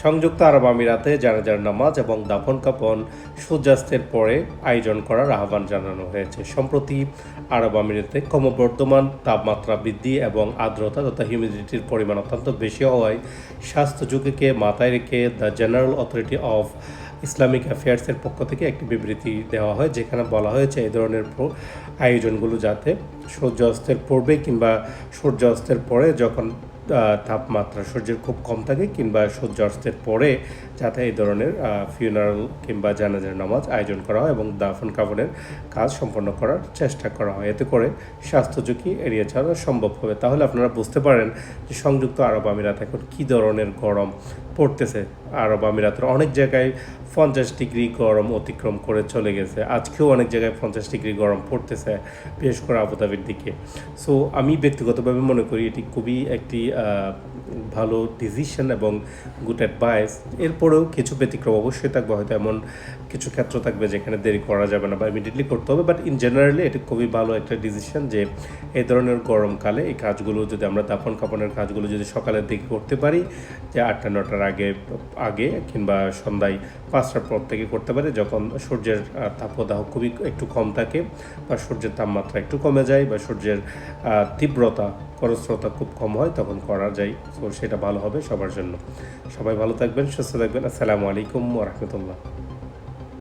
সংযুক্ত আরব আমিরাতে জানাজার নামাজ এবং দাফন কাপন সূর্যাস্তের পরে আয়োজন করার আহ্বান জানানো হয়েছে। সম্প্রতি আরব আমিরাতে ক্রমবর্ধমান তাপমাত্রা বৃদ্ধি এবং আর্দ্রতা তথা হিউমিডিটির পরিমাণ অত্যন্ত বেশি হওয়ায় স্বাস্থ্য ঝুঁকিকে মাথায় রেখে the general authority of Islamic অ্যাফেয়ার্সের পক্ষ থেকে একটি বিবৃতি দেওয়া হয়, যেখানে বলা হয়েছে এই ধরনের আয়োজনগুলো যাতে সূর্যাস্তের পূর্বে কিংবা সূর্যাস্তের পরে যখন তাপমাত্রা সূর্যের খুব কম থাকে কিংবা সূর্যাস্তের পরে যাতে এই ধরনের ফিউনারাল কিংবা জানাজার নামাজ আয়োজন করা হয় এবং দাফন কাফনের কাজ সম্পন্ন করার চেষ্টা করা হয়। এতে করে স্বাস্থ্য ঝুঁকি এড়িয়ে চলা সম্ভব হবে। তাহলে আপনারা বুঝতে পারেন যে সংযুক্ত আরব আমিরাত এখন কী ধরনের গরম পড়তেছে। আরব আমিরাতের অনেক জায়গায় পঞ্চাশ ডিগ্রি গরম অতিক্রম করে চলে গেছে। আজকেও অনেক জায়গায় পঞ্চাশ ডিগ্রি গরম পড়তেছে, বিশেষ করে আবুধাবির দিকে। সো আমি ব্যক্তিগতভাবে মনে করি এটি খুবই একটি 呃 ভালো ডিসিশন এবং গুড অ্যাডভাইস এরপরেও কিছু ব্যতিক্রম অবশ্যই থাকবে, হয়তো এমন কিছু ক্ষেত্র থাকবে যেখানে দেরি করা যাবে না বা ইমিডিয়েটলি করতে হবে বাট ইন জেনারেলি এটা খুবই ভালো একটা ডিসিশন যে এই ধরনের গরমকালে এই কাজগুলো যদি আমরা দাফন কাপনের কাজগুলো যদি সকালের দিকে করতে পারি, যে আটটা, নটার আগে আগে কিংবা সন্ধ্যায় পাঁচটার পর থেকে করতে পারি, যখন সূর্যের তাপদাহ খুবই একটু কম থাকে বা সূর্যের তাপমাত্রা একটু কমে যায় বা সূর্যের তীব্রতা, খরস্রোতা খুব কম হয়, তখন করা যায়। তো সেটা ভালো হবে সবার জন্য। সবাই ভালো থাকবেন সুস্থ থাকবেন। আসসালামু আলাইকুম রহমতুল্লাহ।